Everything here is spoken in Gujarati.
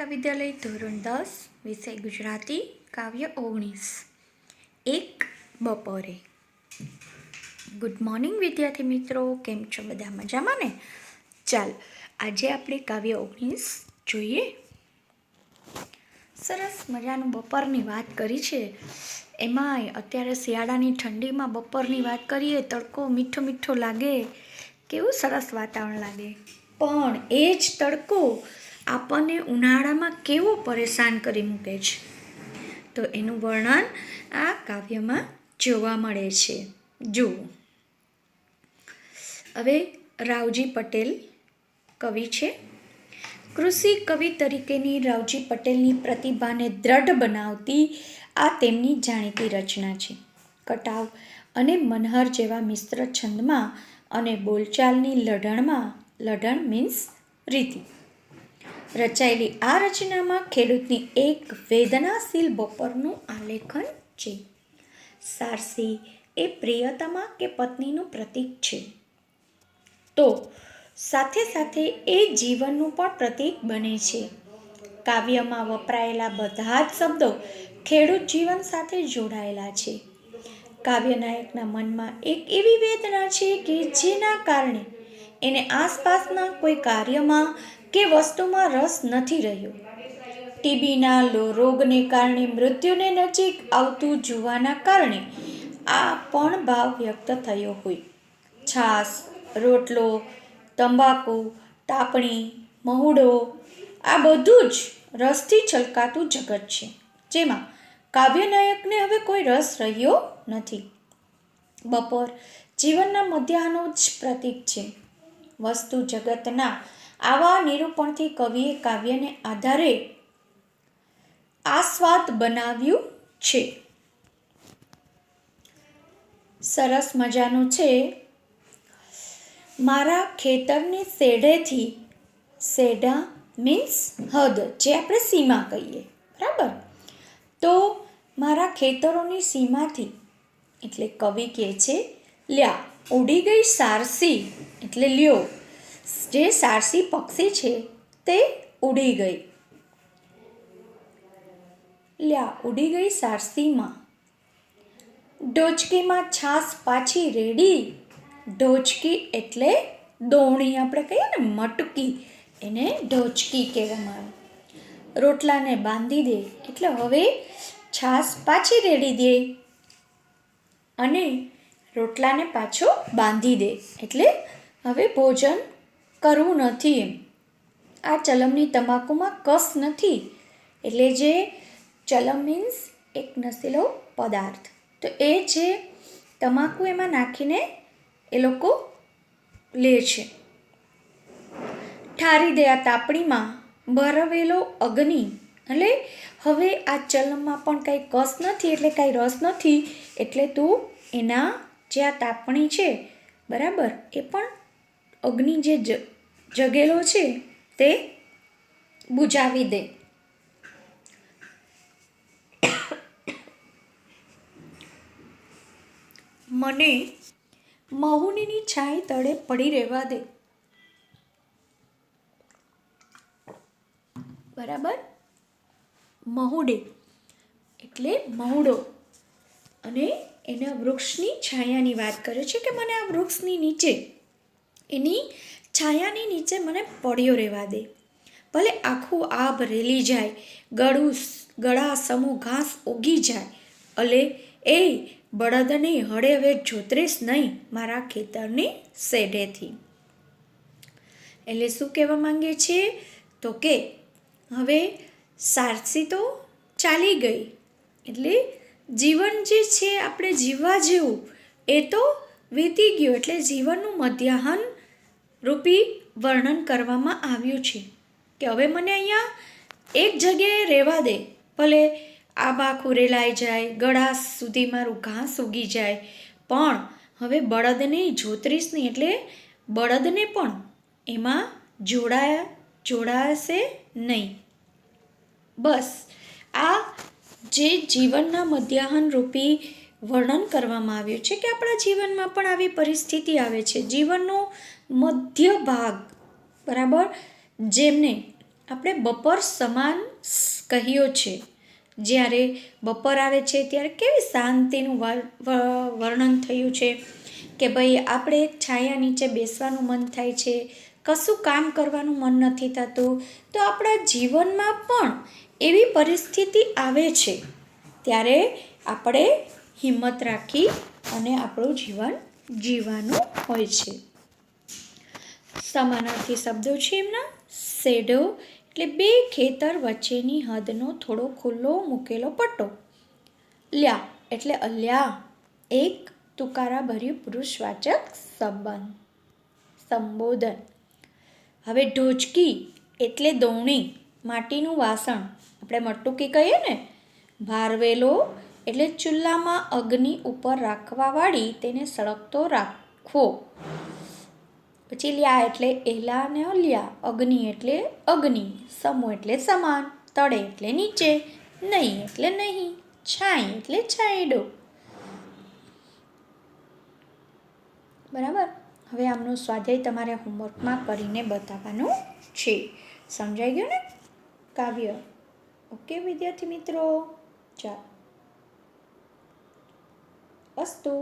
બાલિકા વિદ્યાલય ધોરણ દસ, વિષય ગુજરાતી, કાવ્ય ઓગણીસ. એક બપોરે. ગુડ મોર્નિંગ વિદ્યાર્થી મિત્રો. કેમ છો? બધા મજામાં ને? ચાલ, આજે આપણે કાવ્ય ઓગણીસ જોઈએ. સરસ મજાનું બપોરની વાત કરી છે. એમાંય અત્યારે શિયાળાની ઠંડીમાં બપોરની વાત કરીએ, તડકો મીઠો મીઠો લાગે. કેવું સરસ વાતાવરણ લાગે. પણ એ જ તડકો આપણને ઉનાળામાં કેવો પરેશાન કરી મૂકે છે? તો એનું વર્ણન આ કાવ્યમાં જોવા મળે છે. જુઓ. હવે રાવજી પટેલ કવિ છે. કૃષિ કવિ તરીકેની રાવજી પટેલની પ્રતિભાને દ્રઢ બનાવતી આ તેમની જાણીતી રચના છે. કટાવ અને મનહર જેવા મિશ્ર છંદમાં અને બોલચાલની લઢણમાં લઢણ મીન્સ રીતિ. રચાયેલી આ રચનામાં ખેડૂતની એક વેદનાશીલ બપોરનું આલેખન છે. સારસી એ પ્રિયતમા કે પત્નીનું પ્રતીક છે. તો સાથે સાથે એ જીવનનું પણ પ્રતીક બને છે. કાવ્યમાં વપરાયેલા બધા જ શબ્દો ખેડૂત જીવન સાથે જોડાયેલા છે. કાવ્યનાયકના મનમાં એક એવી વેદના છે કે જેના કારણે એને આસપાસના કોઈ કાર્યમાં કે વસ્તુમાં રસ નથી રહ્યો. ટીબીના રોગને કારણે મૃત્યુને નજીક આવતું જોવાના કારણે આ પણ ભાવ વ્યક્ત થયો હોય. છાસ રોટલો, તંબાકુ તાપણી મહુડો, આ બધું જ રસથી છલકાતું જગત છે. જેમાં કાવ્યનાયકને હવે કોઈ રસ રહ્યો નથી. બપોર જીવનના મધ્યાહનો જ પ્રતીક છે. વસ્તુ જગતના આવા નિરૂપણથી કવિએ કાવ્યને આધારે આસ્વાદ બનાવ્યું છે. સરસ મજાનું છે. મારા ખેતરની શેઢેથી શેઢા મીન્સ હદ, જે આપણે સીમા કહીએ. બરાબર? તો મારા ખેતરોની સીમાથી, એટલે કવિ કહે છે, લ્યા, ઉડી ગઈ સારસી, એટલે લ્યો. જે સારસી પક્ષી છે, તે ઉડી ગઈ. લ્યા, ઉડી ગઈ સારસીમાં. ડોચકીમાં છાસ પાછી રેડી. ઢોચકી એટલે દોણી આપણે કહીએ ને, મટકી. એને ઢોચકી કહેવામાં આવે. રોટલાને બાંધી દે, એટલે હવે છાસ પાછી રેડી દે. અને રોટલાને પાછો બાંધી દે, એટલે હવે ભોજન કરવું નથી. એમ આ ચલમની તમાકુમાં કસ નથી. એટલે જે ચલમ મીન્સ એક નશીલો પદાર્થ. તો એ જે તમાકુ એમાં નાખીને એ લોકો લે છે. ઠારી દે આ તાપણીમાં ભરવેલો અગ્નિ. એટલે હવે આ ચલમમાં પણ કાંઈ કસ નથી એટલે કાંઈ રસ નથી. એટલે તું એના જે આ તાપણી છે, બરાબર, એ પણ અગ્નિ જે જગેલો છે, તે બુજાવી દે. મને મહુનીની છાંય તળે પડી રહેવા દે. બરાબર? મહુડે, એટલે મહુડો. અને એના વૃક્ષની છાયાની વાત કરે છે કે મને આ વૃક્ષની નીચે એની છાયાની નીચે મને પડ્યો રહેવા દે. ભલે આખું આબ રેલી જાય, ગળું ગળા સમૂહ ઘાસ ઉગી જાય, અલે એ બળદને હળે હવે જોતરીશ નહીં મારા ખેતરની શેઢેથી. એટલે શું કહેવા માંગે છે? તો કે હવે સારસી તો ચાલી ગઈ, એટલે જીવન જે છે આપણે જીવવા જેવું, એ તો વીતી ગયું, એટલે જીવનનું મધ્યાહન રૂપી વર્ણન કરવામાં આવ્યું છે કે હવે મને અહીંયા એક જગ્યાએ રહેવા દે. ભલે આબા ખુરેલાઈ જાય ગળા સુધી મારું ઘાસ ઉગી જાય, પણ હવે બળદને જોતરીશ નહીં એટલે બળદને પણ એમાં જોડાયા, જોડાશે નહીં. બસ, આ જે જીવનના મધ્યાહન રૂપી વર્ણન કરવામાં આવ્યું છે કે આપણા જીવનમાં પણ આવી પરિસ્થિતિ આવે છે. જીવનનો મધ્ય ભાગ બરાબર? જેમને આપણે બપોર સમાન કહ્યો છે જ્યારે બપોર આવે છે, ત્યારે કેવી શાંતિનું વર્ણન થયું છે કે ભાઈ આપણે એક છાયા નીચે બેસવાનું મન થાય છે, કશું કામ કરવાનું મન નથી થતું, તો આપણા જીવનમાં પણ એવી પરિસ્થિતિ આવે છે. ત્યારે આપણે હિંમત રાખી અને આપણું જીવન જીવવાનું હોય છે. સમાનાર્થી શબ્દો છે એમના. શેડો એટલે બે ખેતર વચ્ચેની હદનો થોડો ખુલ્લો મૂકેલો પટ્ટો. લ્યા એટલે અલ્યા, એક તુકારા ભર્યું પુરુષવાચક સંબંધ. સંબોધન. હવે ઢોચકી એટલે દોણી, માટીનું વાસણ. આપણે મટુકી કહીએ ને? ભારવેલો એટલે ચૂલામાં અગ્નિ ઉપર રાખવાવાળી તેને સળગતો રાખવો. પછી લ્યા એટલે એલા અને અલ્યા, અગ્નિ એટલે અગ્નિ સમો એટલે સમાન, તળે એટલે નીચે, નહીં એટલે નહીં, છાંય એટલે છાંયડો. બરાબર? હવે આમનું સ્વાધ્યાય તમારે હોમવર્કમાં કરીને બતાવવાનું છે. સમજાઈ ગયું ને? કાવ્ય. ઓકે, વિદ્યાર્થી મિત્રો? ચાલો. अस्तु